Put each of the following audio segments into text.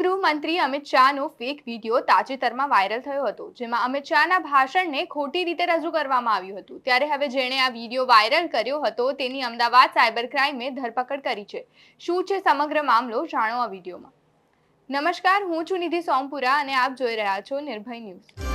ગૃહમંત્રી અમિત શાહનો fake video તાજેતરમાં વાયરલ થયો હતો, જેમાં અમિત શાહના ભાષણને ખોટી રીતે રજૂ કરવામાં આવ્યું હતું. ત્યારે હવે જેણે આ વીડિયો વાયરલ કર્યો હતો, તેની અમદાવાદ સાયબર ક્રાઇમે ધરપકડ કરી છે. શું છે સમગ્ર મામલો? જાણો આ વિડીયોમાં નમસ્કાર, હું છું નિધિ સોમપુરા અને આપ જોઈ રહ્યા છો નિર્ભય ન્યૂઝ.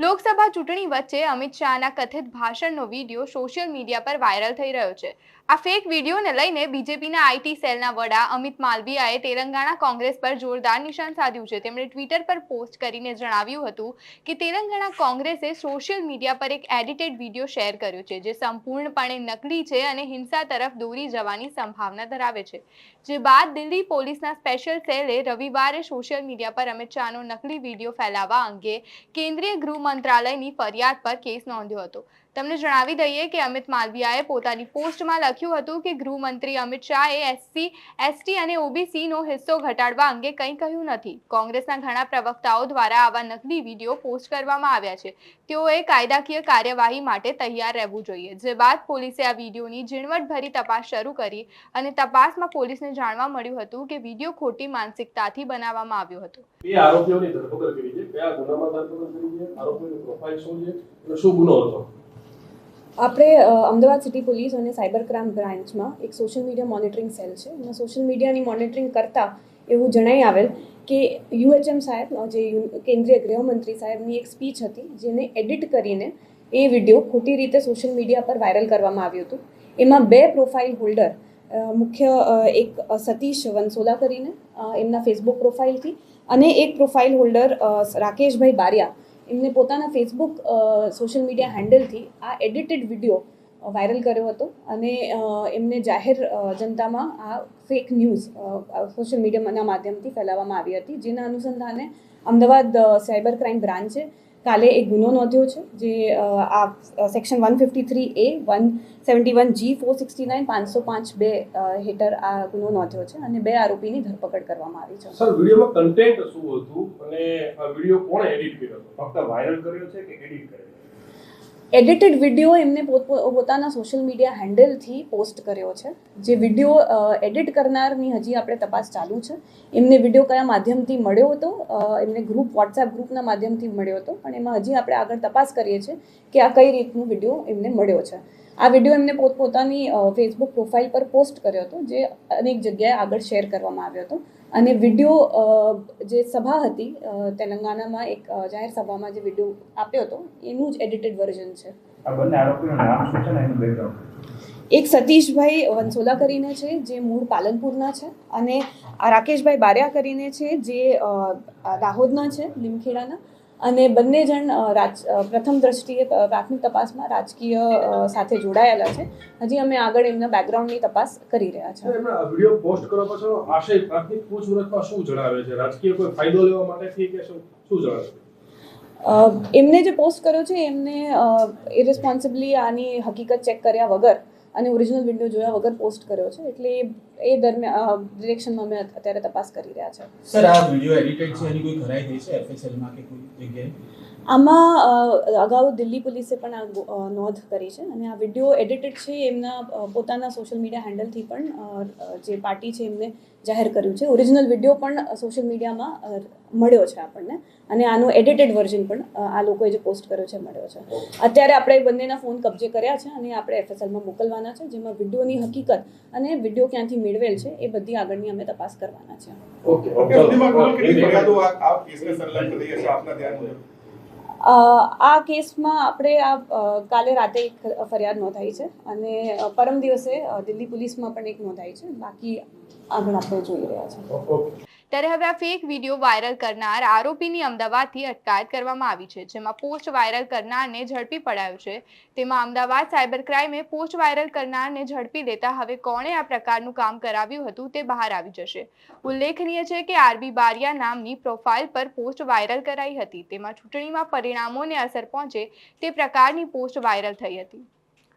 લોકસભા ચૂંટણી વચ્ચે અમિત શાહના કથિત ભાષણનો વીડિયો સોશિયલ મીડિયા પર વાયરલ થઈ રહ્યો છે. આ ફેક વિડીયોને લઈને બીજેપીના આઈટી સેલના વડા અમિત માલવીયાએ તેલંગાણા કોંગ્રેસ પર જોરદાર નિશાન સાધ્યું છે. તેમણે ટ્વિટર પર પોસ્ટ કરીને જણાવ્યું હતું કે તેલંગાણા કોંગ્રેસે સોશિયલ મીડિયા પર એક એડિટેડ વીડિયો શેર કર્યો છે, જે સંપૂર્ણપણે નકલી છે અને હિંસા તરફ દોરી જવાની સંભાવના ધરાવે છે. જે બાદ દિલ્હી પોલીસના સ્પેશિયલ સેલે રવિવારે સોશિયલ મીડિયા પર અમિત શાહનો નકલી વીડિયો ફેલાવવા અંગે કેન્દ્રીય ગૃહ મંત્રાલયની ફરિયાદ પર કેસ નોંધ્યો હતો. તમને જણાવી દઈએ કે અમિત માલવિયાએ પોતાની પોસ્ટમાં લખ્યું હતું કે ગૃહમંત્રી અમિત શાહે એસસી એસટી અને ઓબીસીનો હિસ્સો ઘટાડવા અંગે કંઈ કહ્યું નથી. કોંગ્રેસના ઘણા પ્રવક્તાઓ દ્વારા આવા નકલી વીડિયો પોસ્ટ કરવામાં આવ્યા છે. તેઓએ કાયદાકીય કાર્યવાહી માટે તૈયાર રહેવું જોઈએ. જે બાદ પોલીસે આ વિડીયોની ઝીણવટભરી તપાસ શરૂ કરી અને તપાસમાં પોલીસને જાણવા મળ્યું હતું કે વીડિયો ખોટી માનસિકતાથી બનાવવામાં આવ્યો હતો. આરોપીઓની ધરપકડ કરી છે. કયા ગુનામાં ધરપકડ કરી છે? આરોપીઓની પ્રોફાઇલ શું છે? શું ગુનો હતો? આપણે અમદાવાદ સિટી પોલીસ અને સાયબર ક્રાઇમ બ્રાન્ચમાં એક સોશિયલ મીડિયા મોનિટરિંગ સેલ છે. એમાં સોશિયલ મીડિયાની મોનિટરિંગ કરતાં એવું જણાઈ આવેલ કે યુએચએમ સાહેબ જે કેન્દ્રીય ગૃહમંત્રી સાહેબની એક સ્પીચ હતી, જેને એડિટ કરીને એ વીડિયો ખોટી રીતે સોશિયલ મીડિયા પર વાયરલ કરવામાં આવ્યું હતું. એમાં બે પ્રોફાઇલ હોલ્ડર મુખ્ય એક સતીશ વંસોલા કરીને એમના ફેસબુક પ્રોફાઇલથી અને એક પ્રોફાઇલ હોલ્ડર રાકેશભાઈ બારિયા એમને પોતાના ફેસબુક સોશિયલ મીડિયા હેન્ડલથી આ એડિટેડ વીડિયો વાયરલ કર્યો હતો અને એમને જાહેર જનતામાં આ ફેક ન્યૂઝ સોશિયલ મીડિયાના માધ્યમથી ફેલાવવામાં આવી હતી. જેના અનુસંધાને અમદાવાદ સાયબર ક્રાઇમ બ્રાન્ચે કાલે એક ગુનો નોંધ્યો છે જે આ section one fifty three A one seventy one G four sixty nine પાંચસો પાંચ બે હેઠળ આ ગુનો નોંધ્યો છે અને બે આરોપીની ધરપકડ કરવામાં આવી છે. સર વિડીયોમાં કન્ટેન્ટ શું હતું? અને આ વીડિયો કોણે એડિટ કર્યો હતો? ફક્ત વાયરલ કર્યો છે કે એડિટ કર્યો છે? એડિટેડ વીડિયો એમને પોત પોતાના સોશિયલ મીડિયા હેન્ડલથી પોસ્ટ કર્યો છે. જે વીડિયો એડિટ કરનારની હજી આપણે તપાસ ચાલુ છે. એમને વીડિયો કયા માધ્યમથી મળ્યો હતો? એમને ગ્રુપ, વોટ્સએપ ગ્રુપના માધ્યમથી મળ્યો હતો. પણ એમાં હજી આપણે આગળ તપાસ કરીએ છીએ કે આ કઈ રીતનું વીડિયો એમને મળ્યો છે. આ વીડિયો એમને પોતપોતાની ફેસબુક પ્રોફાઇલ પર પોસ્ટ કર્યો હતો જે અનેક જગ્યાએ આગળ શેર કરવામાં આવ્યો હતો. અને વીડિયો જે સભા હતી તેલંગાણામાં એક જાહેર સભામાં જે વીડિયો આપ્યો હતો એનું જ એડિટેડ વર્ઝન છે. એક સતીશભાઈ વંસોલા કરીને છે જે મૂળ પાલનપુરના છે અને રાકેશભાઈ બારિયા કરીને છે જે દાહોદના છે લીમખેડાના. અને બંને જણ રાજ પ્રથમ દ્રષ્ટિએ પ્રાથમિક તપાસમાં રાજકીય સાથે જોડાયેલા છે. હજી અમે આગળ એમના બેકગ્રાઉન્ડની તપાસ કરી રહ્યા છીએ. વીડિયો પોસ્ટ કરવા પાછળ આશય પ્રાથમિક પૂછપરછમાં શું જણાવે છે? રાજકીય કોઈ ફાયદો લેવા માટેથી કે શું શું જણાવે છે? એમને જે પોસ્ટ કર્યો છે એમને ઇરિસ્પોન્સિબલી આની હકીકત ચેક કર્યા વગર અને ઓરિજિનલ વીડિયો જોયા વગર પોસ્ટ કર્યો છે. એટલે એ- દરમિયાન ડિરેક્શનમાં અમે અત્યારે તપાસ કરી રહ્યા છે. સર આ વીડિયો એડિટેડ છે, એની કોઈ ખરાઈ થઈ છે એફએસએલમાં કે કોઈ જગ્યાએ? આમાં અગાઉ દિલ્હી પોલીસે પણ આ નોંધ કરી છે અને આ વીડિયો એડિટેડ છે એમના પોતાના સોશિયલ મીડિયા હેન્ડલથી પણ જે પાર્ટી છે એમને જાહેર કર્યું છે. ઓરિજિનલ વીડિયો પણ સોશિયલ મીડિયામાં મળ્યો છે આપણને અને આનું એડિટેડ વર્ઝન પણ આ લોકોએ જે પોસ્ટ કર્યો છે મળ્યો છે. અત્યારે આપણે બંનેના ફોન કબજે કર્યા છે અને આપણે એફએસએલમાં મોકલવાના છે જેમાં વિડીયોની હકીકત અને વીડિયો ક્યાંથી મેળવેલ છે એ બધી આગળની અમે તપાસ કરવાના છે. Okay okay. આ કેસમાં આપણે આ કાલે રાતે એક ફરિયાદ નોંધાઈ છે અને પરમ દિવસે દિલ્હી પોલીસમાં પણ એક નોંધાઈ છે. બાકી આગળ આપણે જોઈ રહ્યા છે ઓકે. ત્યારે હવે આ ફેક વીડિયો વાયરલ કરનાર આરોપીની અમદાવાદથી અટકાયત કરવામાં આવી છે, જેમાં પોસ્ટ વાયરલ કરનારને ઝડપી પડાયો છે. તેમાં અમદાવાદ સાયબર ક્રાઇમે પોસ્ટ વાયરલ કરનારને ઝડપી લેતા હવે કોણે આ પ્રકારનું કામ કરાવ્યું હતું તે બહાર આવી જશે. ઉલ્લેખનીય છે કે આરબી બારિયા નામની પ્રોફાઇલ પર પોસ્ટ વાયરલ કરાઈ હતી. તેમાં ચૂંટણીમાં પરિણામોને અસર પહોંચે તે પ્રકારની પોસ્ટ વાયરલ થઈ હતી.